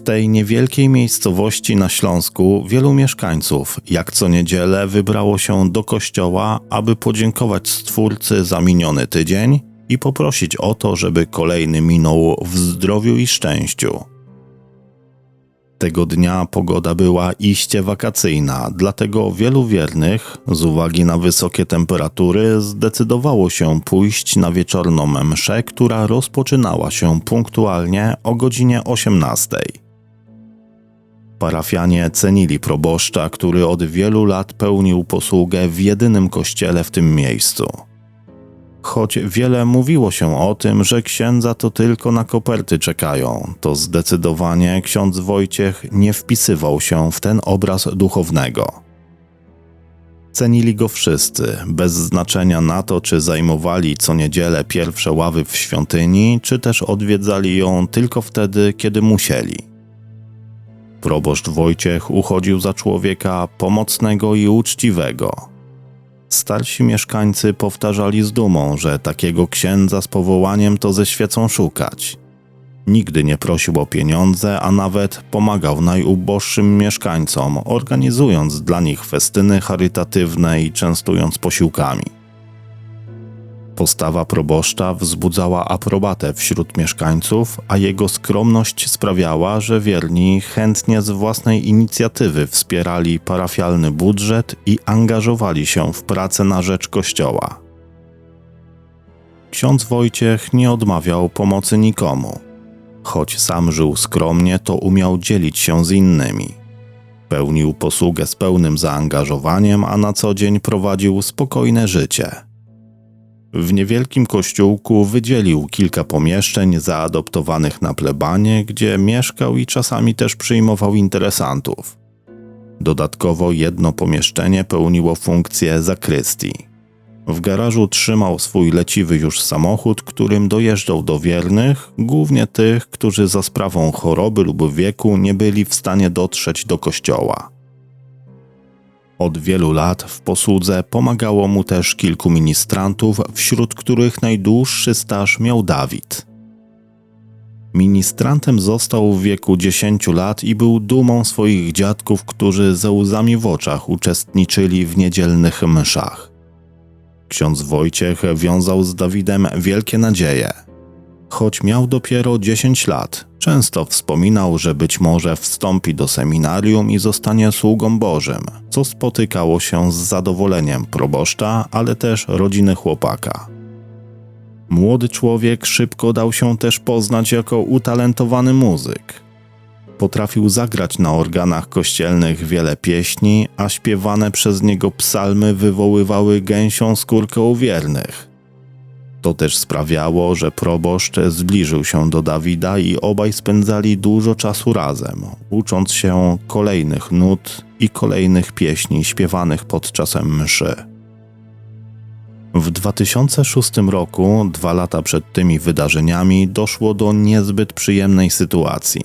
W tej niewielkiej miejscowości na Śląsku wielu mieszkańców, jak co niedzielę, wybrało się do kościoła, aby podziękować Stwórcy za miniony tydzień i poprosić o to, żeby kolejny minął w zdrowiu i szczęściu. Tego dnia pogoda była iście wakacyjna, dlatego wielu wiernych, z uwagi na wysokie temperatury, zdecydowało się pójść na wieczorną mszę, która rozpoczynała się punktualnie o godzinie 18. Parafianie cenili proboszcza, który od wielu lat pełnił posługę w jedynym kościele w tym miejscu. Choć wiele mówiło się o tym, że księdza to tylko na koperty czekają, to zdecydowanie ksiądz Wojciech nie wpisywał się w ten obraz duchownego. Cenili go wszyscy, bez znaczenia na to, czy zajmowali co niedzielę pierwsze ławy w świątyni, czy też odwiedzali ją tylko wtedy, kiedy musieli. Proboszcz Wojciech uchodził za człowieka pomocnego i uczciwego – Starsi mieszkańcy powtarzali z dumą, że takiego księdza z powołaniem to ze świecą szukać. Nigdy nie prosił o pieniądze, a nawet pomagał najuboższym mieszkańcom, organizując dla nich festyny charytatywne i częstując posiłkami. Postawa proboszcza wzbudzała aprobatę wśród mieszkańców, a jego skromność sprawiała, że wierni chętnie z własnej inicjatywy wspierali parafialny budżet i angażowali się w pracę na rzecz kościoła. Ksiądz Wojciech nie odmawiał pomocy nikomu. Choć sam żył skromnie, to umiał dzielić się z innymi. Pełnił posługę z pełnym zaangażowaniem, a na co dzień prowadził spokojne życie w niewielkim kościółku wydzielił kilka pomieszczeń zaadoptowanych na plebanie, gdzie mieszkał i czasami też przyjmował interesantów. Dodatkowo jedno pomieszczenie pełniło funkcję zakrystii. W garażu trzymał swój leciwy już samochód, którym dojeżdżał do wiernych, głównie tych, którzy za sprawą choroby lub wieku nie byli w stanie dotrzeć do kościoła. Od wielu lat w posłudze pomagało mu też kilku ministrantów, wśród których najdłuższy staż miał Dawid. Ministrantem został w wieku 10 lat i był dumą swoich dziadków, którzy ze łzami w oczach uczestniczyli w niedzielnych mszach. Ksiądz Wojciech wiązał z Dawidem wielkie nadzieje. Choć miał dopiero 10 lat, Często wspominał, że być może wstąpi do seminarium i zostanie sługą Bożym, co spotykało się z zadowoleniem proboszcza, ale też rodziny chłopaka. Młody człowiek szybko dał się też poznać jako utalentowany muzyk. Potrafił zagrać na organach kościelnych wiele pieśni, a śpiewane przez niego psalmy wywoływały gęsią skórkę u wiernych. To też sprawiało, że proboszcz zbliżył się do Dawida i obaj spędzali dużo czasu razem, ucząc się kolejnych nut i kolejnych pieśni śpiewanych podczas mszy. W 2006 roku, dwa lata przed tymi wydarzeniami, doszło do niezbyt przyjemnej sytuacji.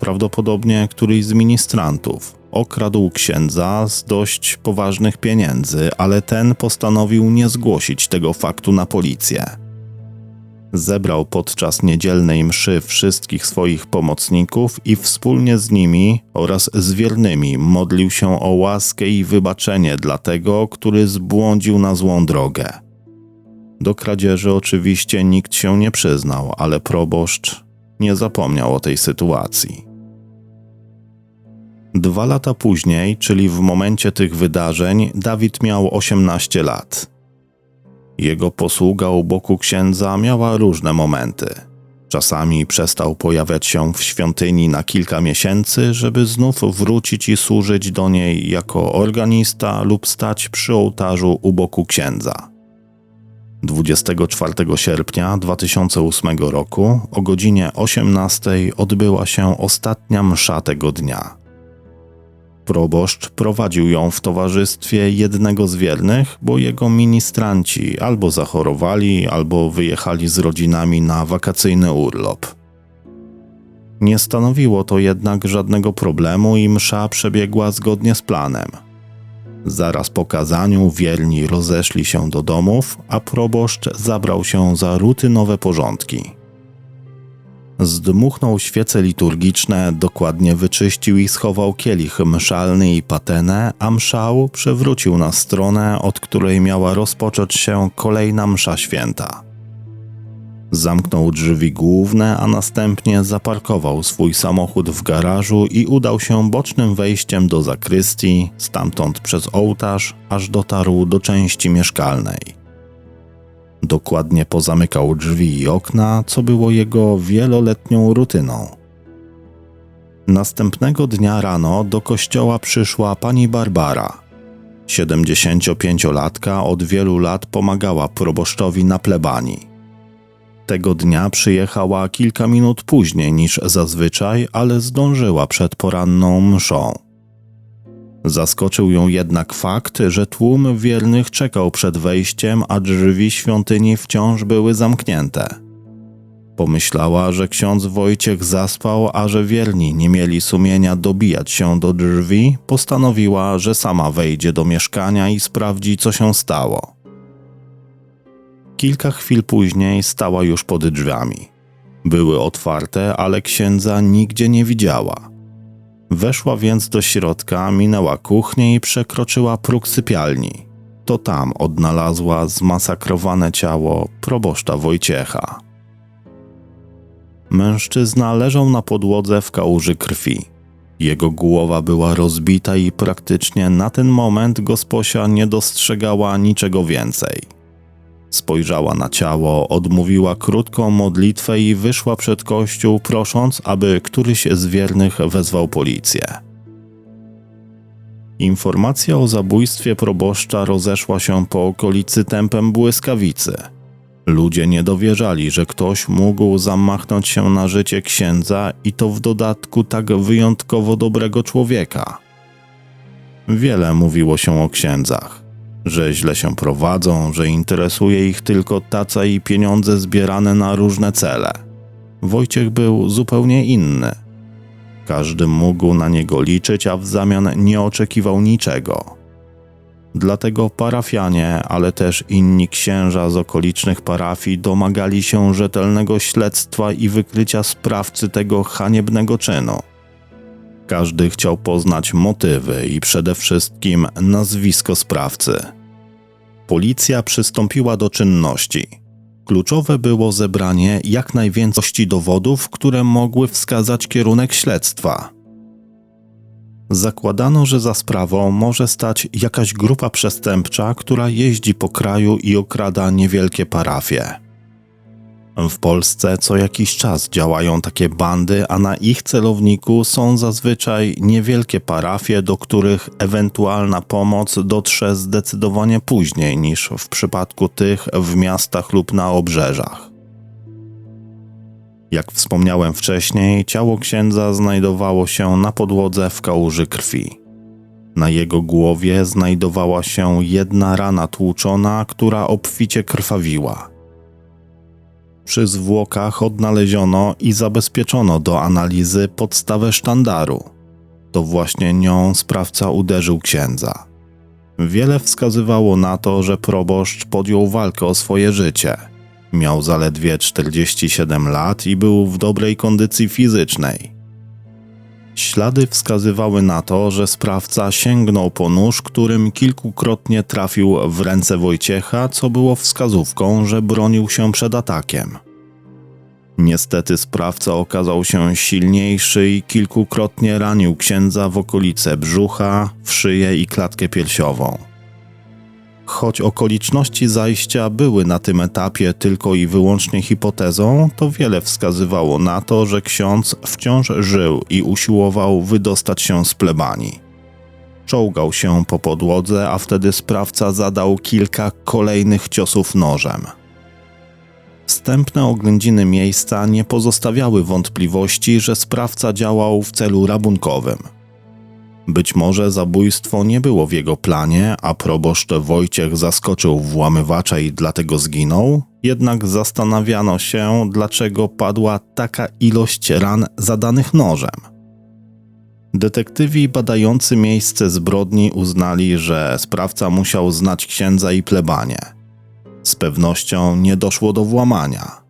Prawdopodobnie któryś z ministrantów, okradł księdza z dość poważnych pieniędzy, ale ten postanowił nie zgłosić tego faktu na policję. Zebrał podczas niedzielnej mszy wszystkich swoich pomocników i wspólnie z nimi oraz z wiernymi modlił się o łaskę i wybaczenie dla tego, który zbłądził na złą drogę. Do kradzieży oczywiście nikt się nie przyznał, ale proboszcz nie zapomniał o tej sytuacji. Dwa lata później, czyli w momencie tych wydarzeń, Dawid miał 18 lat. Jego posługa u boku księdza miała różne momenty. Czasami przestał pojawiać się w świątyni na kilka miesięcy, żeby znów wrócić i służyć do niej jako organista lub stać przy ołtarzu u boku księdza. 24 sierpnia 2008 roku o godzinie 18 odbyła się ostatnia msza tego dnia. Proboszcz prowadził ją w towarzystwie jednego z wiernych, bo jego ministranci albo zachorowali, albo wyjechali z rodzinami na wakacyjny urlop. Nie stanowiło to jednak żadnego problemu i msza przebiegła zgodnie z planem. Zaraz po kazaniu wierni rozeszli się do domów, a proboszcz zabrał się za rutynowe porządki. Zdmuchnął świece liturgiczne, dokładnie wyczyścił i schował kielich mszalny i patenę, a mszał przewrócił na stronę, od której miała rozpocząć się kolejna msza święta. Zamknął drzwi główne, a następnie zaparkował swój samochód w garażu i udał się bocznym wejściem do zakrystii, stamtąd przez ołtarz, aż dotarł do części mieszkalnej. Dokładnie pozamykał drzwi i okna, co było jego wieloletnią rutyną. Następnego dnia rano do kościoła przyszła pani Barbara. 75-latka od wielu lat pomagała proboszczowi na plebanii. Tego dnia przyjechała kilka minut później niż zazwyczaj, ale zdążyła przed poranną mszą. Zaskoczył ją jednak fakt, że tłum wiernych czekał przed wejściem, a drzwi świątyni wciąż były zamknięte. Pomyślała, że ksiądz Wojciech zaspał, a że wierni nie mieli sumienia dobijać się do drzwi, postanowiła, że sama wejdzie do mieszkania i sprawdzi, co się stało. Kilka chwil później stała już pod drzwiami. Były otwarte, ale księdza nigdzie nie widziała. Weszła więc do środka, minęła kuchnię i przekroczyła próg sypialni. To tam odnalazła zmasakrowane ciało proboszcza Wojciecha. Mężczyzna leżał na podłodze w kałuży krwi. Jego głowa była rozbita i praktycznie na ten moment gosposia nie dostrzegała niczego więcej. Spojrzała na ciało, odmówiła krótką modlitwę i wyszła przed kościół, prosząc, aby któryś z wiernych wezwał policję. Informacja o zabójstwie proboszcza rozeszła się po okolicy tempem błyskawicy. Ludzie nie dowierzali, że ktoś mógł zamachnąć się na życie księdza i to w dodatku tak wyjątkowo dobrego człowieka. Wiele mówiło się o księdzach że źle się prowadzą, że interesuje ich tylko taca i pieniądze zbierane na różne cele. Wojciech był zupełnie inny. Każdy mógł na niego liczyć, a w zamian nie oczekiwał niczego. Dlatego parafianie, ale też inni księża z okolicznych parafii domagali się rzetelnego śledztwa i wykrycia sprawcy tego haniebnego czynu. Każdy chciał poznać motywy i przede wszystkim nazwisko sprawcy. Policja przystąpiła do czynności. Kluczowe było zebranie jak najwięcej dowodów, które mogły wskazać kierunek śledztwa. Zakładano, że za sprawą może stać jakaś grupa przestępcza, która jeździ po kraju i okrada niewielkie parafie. W Polsce co jakiś czas działają takie bandy, a na ich celowniku są zazwyczaj niewielkie parafie, do których ewentualna pomoc dotrze zdecydowanie później niż w przypadku tych w miastach lub na obrzeżach. Jak wspomniałem wcześniej, ciało księdza znajdowało się na podłodze w kałuży krwi. Na jego głowie znajdowała się jedna rana tłuczona, która obficie krwawiła. Przy zwłokach odnaleziono i zabezpieczono do analizy podstawę sztandaru. To właśnie nią sprawca uderzył księdza. Wiele wskazywało na to, że proboszcz podjął walkę o swoje życie. Miał zaledwie 47 lat i był w dobrej kondycji fizycznej. Ślady wskazywały na to, że sprawca sięgnął po nóż, którym kilkukrotnie trafił w ręce Wojciecha, co było wskazówką, że bronił się przed atakiem. Niestety sprawca okazał się silniejszy i kilkukrotnie ranił księdza w okolice brzucha, w szyję i klatkę piersiową. Choć okoliczności zajścia były na tym etapie tylko i wyłącznie hipotezą, to wiele wskazywało na to, że ksiądz wciąż żył i usiłował wydostać się z plebanii. Czołgał się po podłodze, a wtedy sprawca zadał kilka kolejnych ciosów nożem. Wstępne oględziny miejsca nie pozostawiały wątpliwości, że sprawca działał w celu rabunkowym. Być może zabójstwo nie było w jego planie, a proboszcz Wojciech zaskoczył włamywacza i dlatego zginął, jednak zastanawiano się, dlaczego padła taka ilość ran zadanych nożem. Detektywi badający miejsce zbrodni uznali, że sprawca musiał znać księdza i plebanie – z pewnością nie doszło do włamania.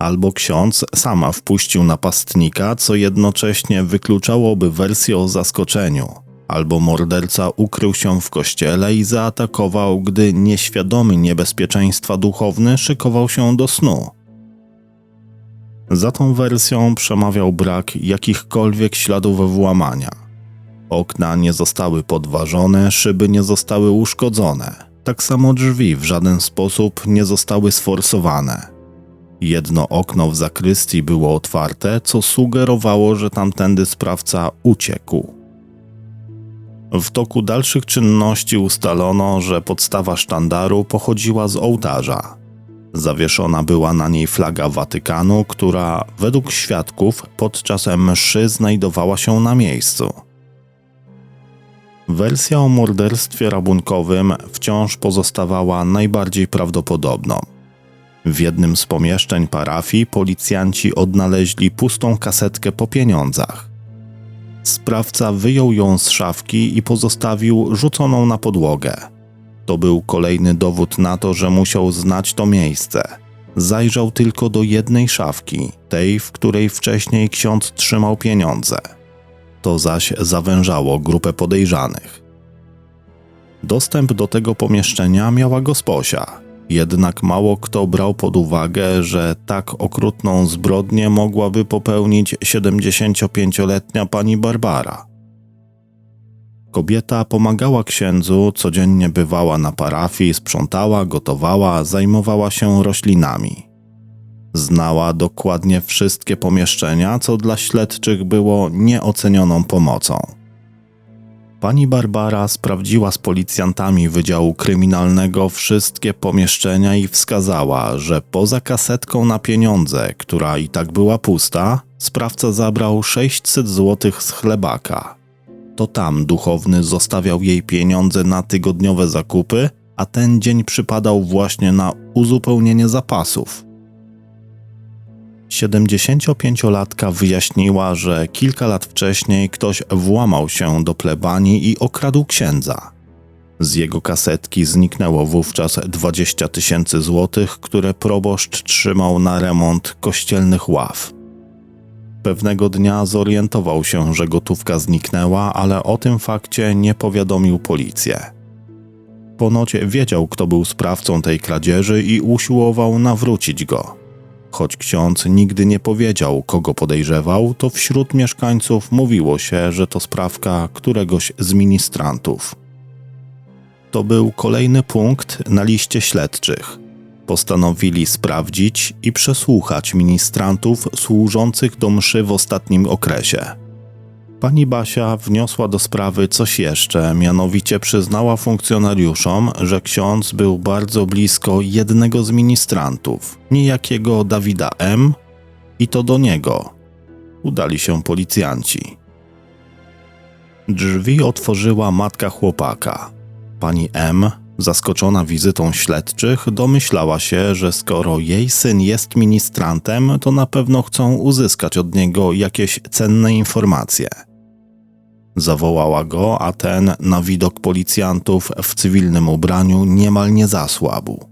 Albo ksiądz sama wpuścił napastnika, co jednocześnie wykluczałoby wersję o zaskoczeniu, albo morderca ukrył się w kościele i zaatakował, gdy nieświadomy niebezpieczeństwa duchowny szykował się do snu. Za tą wersją przemawiał brak jakichkolwiek śladów włamania. Okna nie zostały podważone, szyby nie zostały uszkodzone. Tak samo drzwi w żaden sposób nie zostały sforsowane. Jedno okno w zakrystii było otwarte, co sugerowało, że tamtędy sprawca uciekł. W toku dalszych czynności ustalono, że podstawa sztandaru pochodziła z ołtarza. Zawieszona była na niej flaga Watykanu, która według świadków podczas mszy znajdowała się na miejscu. Wersja o morderstwie rabunkowym wciąż pozostawała najbardziej prawdopodobną. W jednym z pomieszczeń parafii policjanci odnaleźli pustą kasetkę po pieniądzach. Sprawca wyjął ją z szafki i pozostawił rzuconą na podłogę. To był kolejny dowód na to, że musiał znać to miejsce. Zajrzał tylko do jednej szafki, tej, w której wcześniej ksiądz trzymał pieniądze. To zaś zawężało grupę podejrzanych. Dostęp do tego pomieszczenia miała gosposia, jednak mało kto brał pod uwagę, że tak okrutną zbrodnię mogłaby popełnić 75-letnia pani Barbara. Kobieta pomagała księdzu, codziennie bywała na parafii, sprzątała, gotowała, zajmowała się roślinami. Znała dokładnie wszystkie pomieszczenia, co dla śledczych było nieocenioną pomocą. Pani Barbara sprawdziła z policjantami Wydziału Kryminalnego wszystkie pomieszczenia i wskazała, że poza kasetką na pieniądze, która i tak była pusta, sprawca zabrał 600 zł z chlebaka. To tam duchowny zostawiał jej pieniądze na tygodniowe zakupy, a ten dzień przypadał właśnie na uzupełnienie zapasów. 75-latka wyjaśniła, że kilka lat wcześniej ktoś włamał się do plebanii i okradł księdza. Z jego kasetki zniknęło wówczas 20 tysięcy złotych, które proboszcz trzymał na remont kościelnych ław. Pewnego dnia zorientował się, że gotówka zniknęła, ale o tym fakcie nie powiadomił policję. Ponoć wiedział, kto był sprawcą tej kradzieży i usiłował nawrócić go. Choć ksiądz nigdy nie powiedział, kogo podejrzewał, to wśród mieszkańców mówiło się, że to sprawka któregoś z ministrantów. To był kolejny punkt na liście śledczych. Postanowili sprawdzić i przesłuchać ministrantów służących do mszy w ostatnim okresie. Pani Basia wniosła do sprawy coś jeszcze, mianowicie przyznała funkcjonariuszom, że ksiądz był bardzo blisko jednego z ministrantów, niejakiego Dawida M., i to do niego. Udali się policjanci. Drzwi otworzyła matka chłopaka. Pani M., zaskoczona wizytą śledczych, domyślała się, że skoro jej syn jest ministrantem, to na pewno chcą uzyskać od niego jakieś cenne informacje. Zawołała go, a ten na widok policjantów w cywilnym ubraniu niemal nie zasłabł.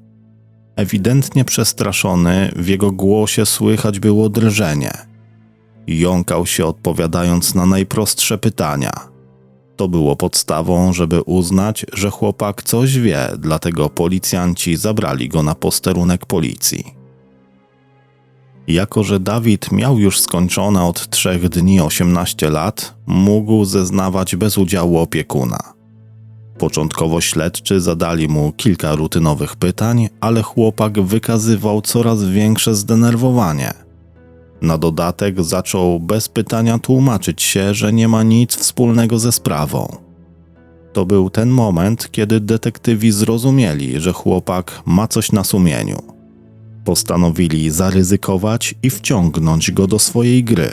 Ewidentnie przestraszony, w jego głosie słychać było drżenie. Jąkał się odpowiadając na najprostsze pytania. To było podstawą, żeby uznać, że chłopak coś wie, dlatego policjanci zabrali go na posterunek policji. Jako, że Dawid miał już skończone od trzech dni 18 lat, mógł zeznawać bez udziału opiekuna. Początkowo śledczy zadali mu kilka rutynowych pytań, ale chłopak wykazywał coraz większe zdenerwowanie. Na dodatek zaczął bez pytania tłumaczyć się, że nie ma nic wspólnego ze sprawą. To był ten moment, kiedy detektywi zrozumieli, że chłopak ma coś na sumieniu postanowili zaryzykować i wciągnąć go do swojej gry.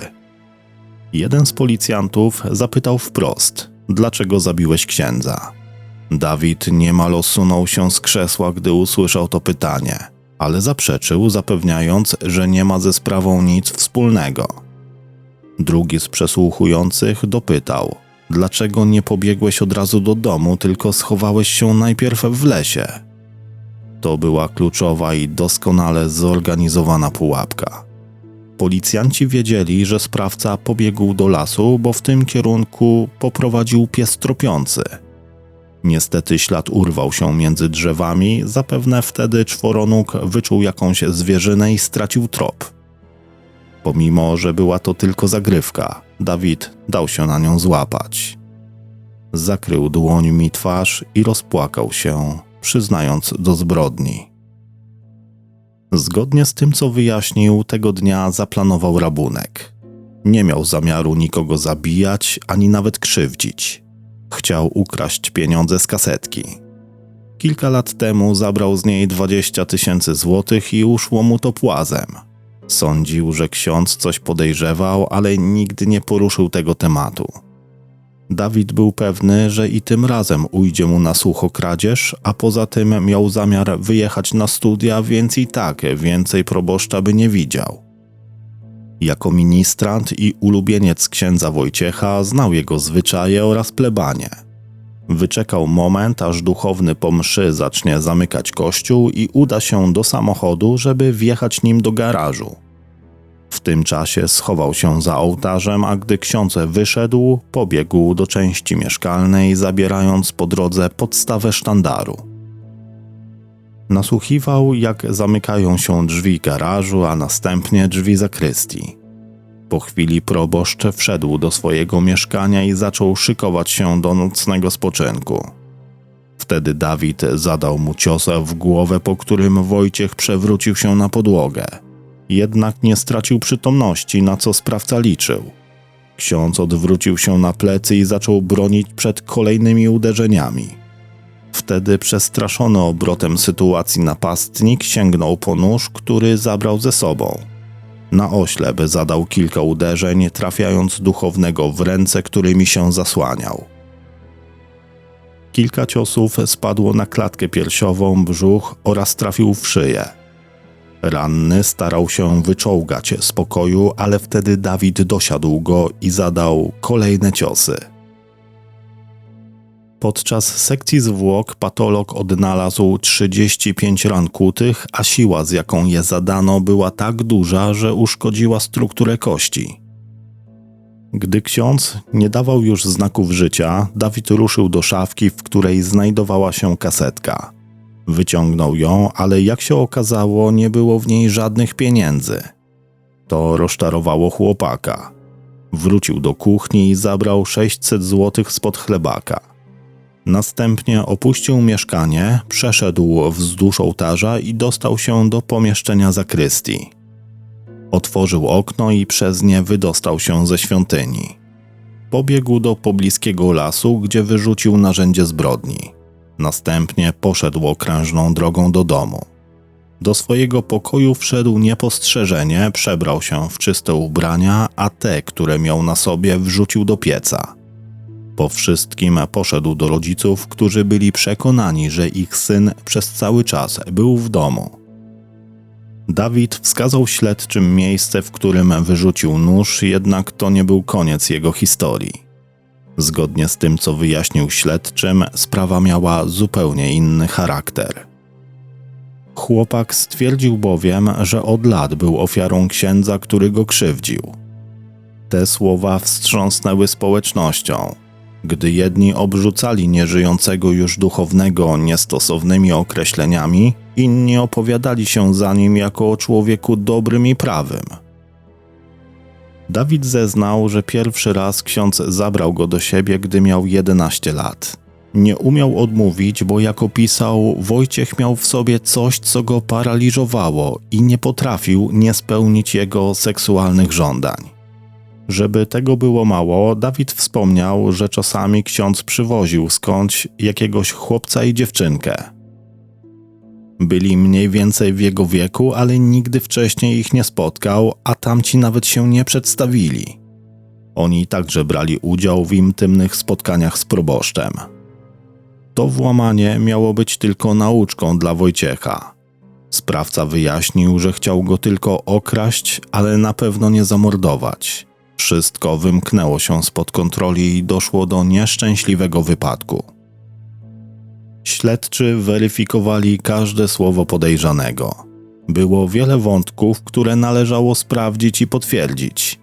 Jeden z policjantów zapytał wprost: Dlaczego zabiłeś księdza? Dawid niemal osunął się z krzesła, gdy usłyszał to pytanie, ale zaprzeczył, zapewniając, że nie ma ze sprawą nic wspólnego. Drugi z przesłuchujących dopytał: Dlaczego nie pobiegłeś od razu do domu, tylko schowałeś się najpierw w lesie? To była kluczowa i doskonale zorganizowana pułapka. Policjanci wiedzieli, że sprawca pobiegł do lasu, bo w tym kierunku poprowadził pies tropiący. Niestety ślad urwał się między drzewami, zapewne wtedy czworonóg wyczuł jakąś zwierzynę i stracił trop. Pomimo, że była to tylko zagrywka, Dawid dał się na nią złapać. Zakrył dłońmi twarz i rozpłakał się, przyznając do zbrodni. Zgodnie z tym, co wyjaśnił, tego dnia zaplanował rabunek. Nie miał zamiaru nikogo zabijać ani nawet krzywdzić. Chciał ukraść pieniądze z kasetki. Kilka lat temu zabrał z niej 20 tysięcy złotych i uszło mu to płazem. Sądził, że ksiądz coś podejrzewał, ale nigdy nie poruszył tego tematu. Dawid był pewny, że i tym razem ujdzie mu na sucho kradzież, a poza tym miał zamiar wyjechać na studia, więc i tak więcej proboszcza by nie widział. Jako ministrant i ulubieniec księdza Wojciecha znał jego zwyczaje oraz plebanie. Wyczekał moment, aż duchowny po mszy zacznie zamykać kościół i uda się do samochodu, żeby wjechać nim do garażu. W tym czasie schował się za ołtarzem, a gdy ksiądz wyszedł, pobiegł do części mieszkalnej, zabierając po drodze podstawę sztandaru. Nasłuchiwał, jak zamykają się drzwi garażu, a następnie drzwi zakrystii. Po chwili proboszcz wszedł do swojego mieszkania i zaczął szykować się do nocnego spoczynku. Wtedy Dawid zadał mu ciosa w głowę, po którym Wojciech przewrócił się na podłogę. Jednak nie stracił przytomności, na co sprawca liczył. Ksiądz odwrócił się na plecy i zaczął bronić przed kolejnymi uderzeniami. Wtedy przestraszony obrotem sytuacji napastnik sięgnął po nóż, który zabrał ze sobą. Na oślep zadał kilka uderzeń, trafiając duchownego w ręce, którymi się zasłaniał. Kilka ciosów spadło na klatkę piersiową, brzuch oraz trafił w szyję. Ranny starał się wyczołgać z pokoju, ale wtedy Dawid dosiadł go i zadał kolejne ciosy. Podczas sekcji zwłok patolog odnalazł 35 ran kutych, a siła, z jaką je zadano, była tak duża, że uszkodziła strukturę kości. Gdy ksiądz nie dawał już znaków życia, Dawid ruszył do szafki, w której znajdowała się kasetka. Wyciągnął ją, ale jak się okazało, nie było w niej żadnych pieniędzy. To rozczarowało chłopaka. Wrócił do kuchni i zabrał 600 złotych spod chlebaka. Następnie opuścił mieszkanie, przeszedł wzdłuż ołtarza i dostał się do pomieszczenia zakrystii. Otworzył okno i przez nie wydostał się ze świątyni. Pobiegł do pobliskiego lasu, gdzie wyrzucił narzędzie zbrodni. Następnie poszedł okrężną drogą do domu. Do swojego pokoju wszedł niepostrzeżenie, przebrał się w czyste ubrania, a te, które miał na sobie, wrzucił do pieca. Po wszystkim poszedł do rodziców, którzy byli przekonani, że ich syn przez cały czas był w domu. Dawid wskazał śledczym miejsce, w którym wyrzucił nóż, jednak to nie był koniec jego historii. Zgodnie z tym, co wyjaśnił śledczym, sprawa miała zupełnie inny charakter. Chłopak stwierdził bowiem, że od lat był ofiarą księdza, który go krzywdził. Te słowa wstrząsnęły społecznością. Gdy jedni obrzucali nieżyjącego już duchownego niestosownymi określeniami, inni opowiadali się za nim jako o człowieku dobrym i prawym – Dawid zeznał, że pierwszy raz ksiądz zabrał go do siebie, gdy miał 11 lat. Nie umiał odmówić, bo jak opisał, Wojciech miał w sobie coś, co go paraliżowało i nie potrafił nie spełnić jego seksualnych żądań. Żeby tego było mało, Dawid wspomniał, że czasami ksiądz przywoził skądś jakiegoś chłopca i dziewczynkę. Byli mniej więcej w jego wieku, ale nigdy wcześniej ich nie spotkał, a tamci nawet się nie przedstawili. Oni także brali udział w intymnych spotkaniach z proboszczem. To włamanie miało być tylko nauczką dla Wojciecha. Sprawca wyjaśnił, że chciał go tylko okraść, ale na pewno nie zamordować. Wszystko wymknęło się spod kontroli i doszło do nieszczęśliwego wypadku. Śledczy weryfikowali każde słowo podejrzanego. Było wiele wątków, które należało sprawdzić i potwierdzić.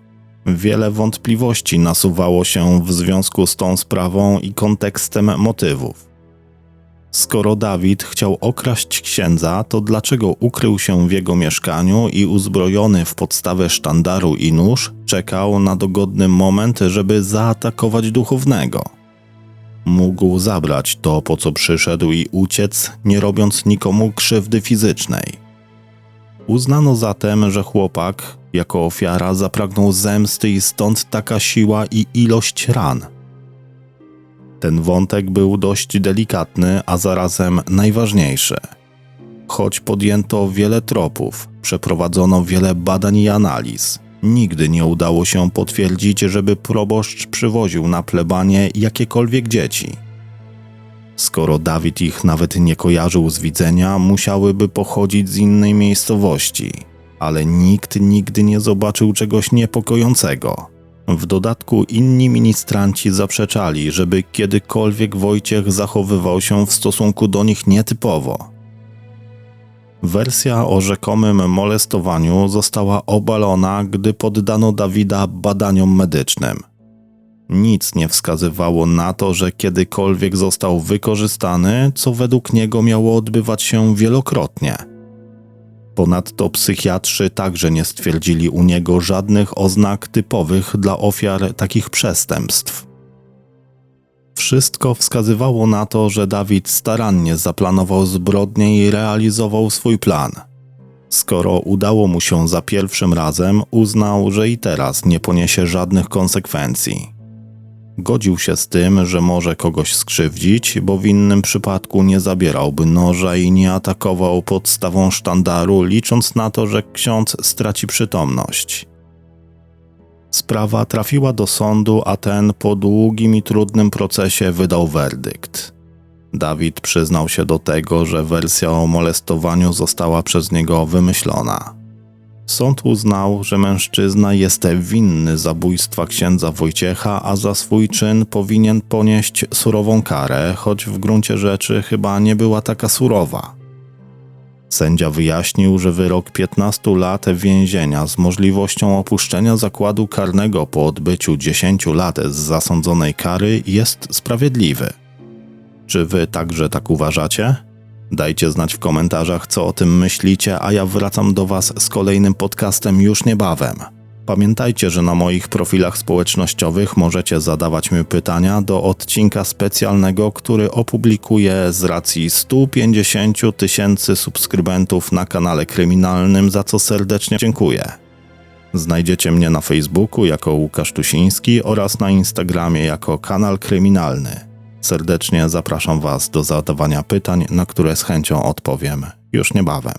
Wiele wątpliwości nasuwało się w związku z tą sprawą i kontekstem motywów. Skoro Dawid chciał okraść księdza, to dlaczego ukrył się w jego mieszkaniu i uzbrojony w podstawę sztandaru i nóż czekał na dogodny moment, żeby zaatakować duchownego? Mógł zabrać to, po co przyszedł i uciec, nie robiąc nikomu krzywdy fizycznej. Uznano zatem, że chłopak, jako ofiara, zapragnął zemsty i stąd taka siła i ilość ran. Ten wątek był dość delikatny, a zarazem najważniejszy. Choć podjęto wiele tropów, przeprowadzono wiele badań i analiz, nigdy nie udało się potwierdzić, żeby proboszcz przywoził na plebanie jakiekolwiek dzieci. Skoro Dawid ich nawet nie kojarzył z widzenia, musiałyby pochodzić z innej miejscowości, ale nikt nigdy nie zobaczył czegoś niepokojącego. W dodatku inni ministranci zaprzeczali, żeby kiedykolwiek Wojciech zachowywał się w stosunku do nich nietypowo. Wersja o rzekomym molestowaniu została obalona, gdy poddano Dawida badaniom medycznym. Nic nie wskazywało na to, że kiedykolwiek został wykorzystany, co według niego miało odbywać się wielokrotnie. Ponadto psychiatrzy także nie stwierdzili u niego żadnych oznak typowych dla ofiar takich przestępstw. Wszystko wskazywało na to, że Dawid starannie zaplanował zbrodnię i realizował swój plan. Skoro udało mu się za pierwszym razem, uznał, że i teraz nie poniesie żadnych konsekwencji. Godził się z tym, że może kogoś skrzywdzić, bo w innym przypadku nie zabierałby noża i nie atakował podstawą sztandaru, licząc na to, że ksiądz straci przytomność. Sprawa trafiła do sądu, a ten po długim i trudnym procesie wydał werdykt. Dawid przyznał się do tego, że wersja o molestowaniu została przez niego wymyślona. Sąd uznał, że mężczyzna jest winny zabójstwa księdza Wojciecha, a za swój czyn powinien ponieść surową karę, choć w gruncie rzeczy chyba nie była taka surowa. Sędzia wyjaśnił, że wyrok 15 lat więzienia z możliwością opuszczenia zakładu karnego po odbyciu 10 lat z zasądzonej kary jest sprawiedliwy. Czy wy także tak uważacie? Dajcie znać w komentarzach, co o tym myślicie, a ja wracam do Was z kolejnym podcastem już niebawem. Pamiętajcie, że na moich profilach społecznościowych możecie zadawać mi pytania do odcinka specjalnego, który opublikuję z racji 150 tysięcy subskrybentów na kanale kryminalnym, za co serdecznie dziękuję. Znajdziecie mnie na Facebooku jako Łukasz Tusiński oraz na Instagramie jako kanal kryminalny. Serdecznie zapraszam Was do zadawania pytań, na które z chęcią odpowiem już niebawem.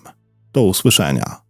Do usłyszenia.